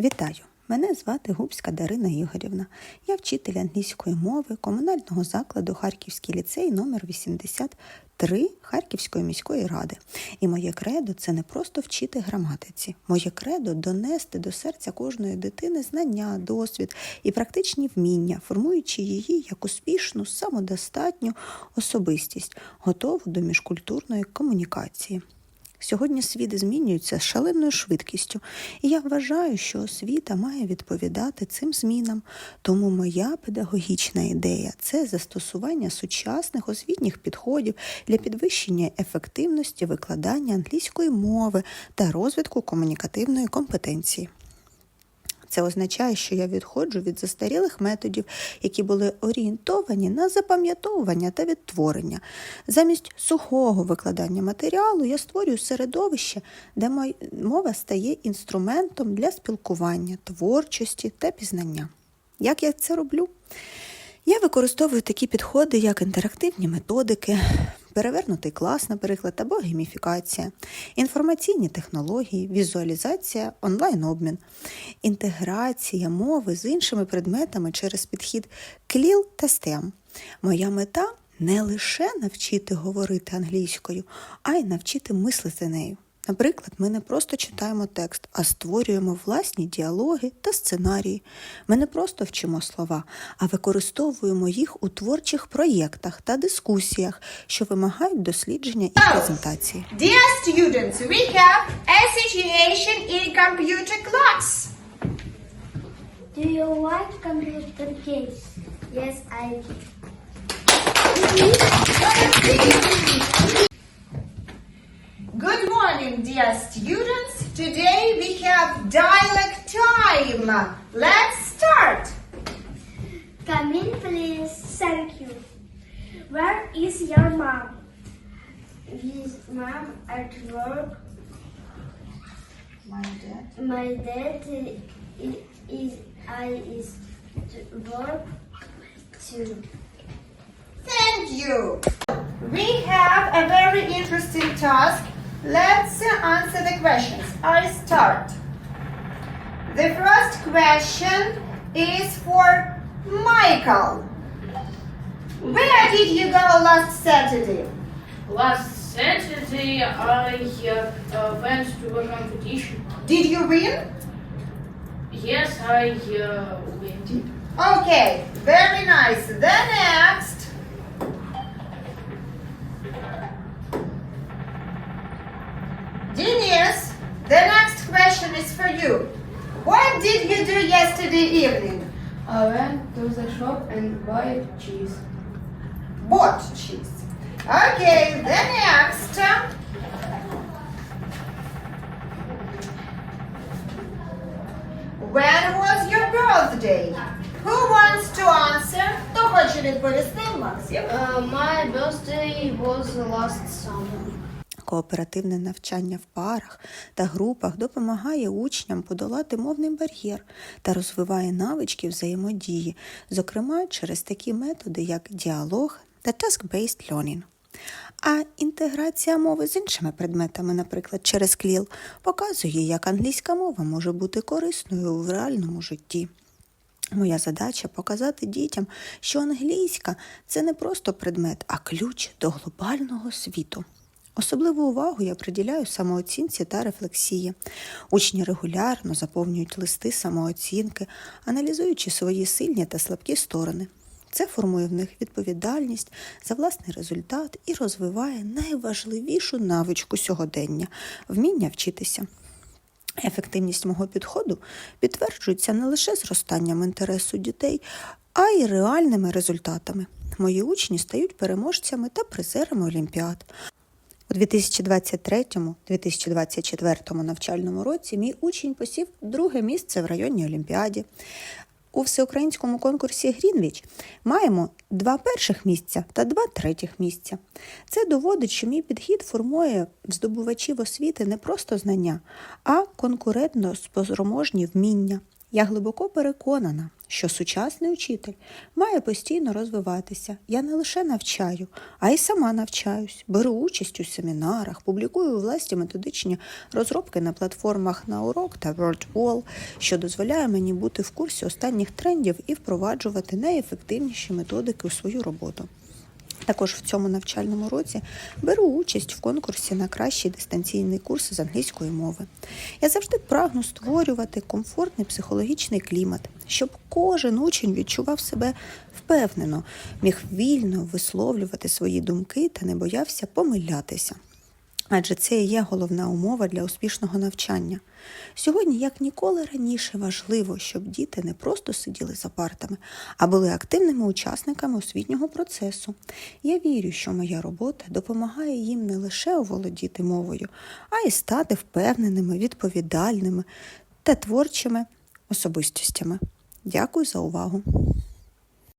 Вітаю! Мене звати Губська Дарина Ігорівна. Я вчитель англійської мови комунального закладу Харківський ліцей номер 83 Харківської міської ради. І моє кредо це не просто вчити граматиці. Моє кредо донести до серця кожної дитини знання, досвід і практичні вміння, формуючи її як успішну, самодостатню особистість, готову до міжкультурної комунікації. Сьогодні світ змінюється з шаленою швидкістю, і я вважаю, що освіта має відповідати цим змінам. Тому моя педагогічна ідея це застосування сучасних освітніх підходів для підвищення ефективності викладання англійської мови та розвитку комунікативної компетенції. Це означає, що я відходжу від застарілих методів, які були орієнтовані на запам'ятовування та відтворення. Замість сухого викладання матеріалу я створюю середовище, де мова стає інструментом для спілкування, творчості та пізнання. Як я це роблю? Я використовую такі підходи, як інтерактивні методики, перевернутий клас, наприклад, або гейміфікація, інформаційні технології, візуалізація, онлайн-обмін, інтеграція мови з іншими предметами через підхід CLIL та STEM. Моя мета не лише навчити говорити англійською, а й навчити мислити нею. Наприклад, ми не просто читаємо текст, а створюємо власні діалоги та сценарії. Ми не просто вчимо слова, а використовуємо їх у творчих проєктах та дискусіях, що вимагають дослідження і презентації. Dear students, we have a situation in computer class. Do you like computer games? Yes, I do. Dialect time. Let's start. Come in, please. Thank you. Where is your mom? His mom at work. My dad. My dad i- is I is to work too. Thank you. We have a very interesting task. Let's answer the questions. I start. The first question is for Michael. Where did you go last Saturday? Last Saturday, I uh, uh, went to a competition. Did you win? Yes, I uh, went. Okay, very nice. The next. Denise, the next question is for you. What did you do yesterday evening? I went to the shop and bought cheese. Bought cheese. Okay, the next. When was your birthday? Who wants to answer? Хто хоче відповісти, Максим? Uh, my birthday was last summer. Кооперативне навчання в парах та групах допомагає учням подолати мовний бар'єр та розвиває навички взаємодії, зокрема через такі методи, як діалог та task-based learning. А інтеграція мови з іншими предметами, наприклад, через КЛІЛ, показує, як англійська мова може бути корисною в реальному житті. Моя задача показати дітям, що англійська це не просто предмет, а ключ до глобального світу. Особливу увагу я приділяю самооцінці та рефлексії. Учні регулярно заповнюють листи самооцінки, аналізуючи свої сильні та слабкі сторони. Це формує в них відповідальність за власний результат і розвиває найважливішу навичку сьогодення вміння вчитися. Ефективність мого підходу підтверджується не лише зростанням інтересу дітей, а й реальними результатами. Мої учні стають переможцями та призерами олімпіад. У 2023-2024 навчальному році мій учень посів друге місце в районній олімпіаді. У всеукраїнському конкурсі Грінвіч маємо два перших місця та два третіх місця. Це доводить, що мій підхід формує в здобувачів освіти не просто знання, а конкурентно спроможні вміння. Я глибоко переконана, що сучасний учитель має постійно розвиватися. Я не лише навчаю, а й сама навчаюсь, беру участь у семінарах, публікую власні методичні розробки на платформах на урок та WordWall, що дозволяє мені бути в курсі останніх трендів і впроваджувати найефективніші методики у свою роботу. Також в цьому навчальному році беру участь в конкурсі на кращий дистанційний курс з англійської мови. Я завжди прагну створювати комфортний психологічний клімат, щоб кожен учень відчував себе впевнено, міг вільно висловлювати свої думки та не боявся помилятися. Адже це і є головна умова для успішного навчання. Сьогодні, як ніколи раніше, важливо, щоб діти не просто сиділи за партами, а були активними учасниками освітнього процесу. Я вірю, що моя робота допомагає їм не лише оволодіти мовою, а й стати впевненими, відповідальними та творчими особистостями. Дякую за увагу!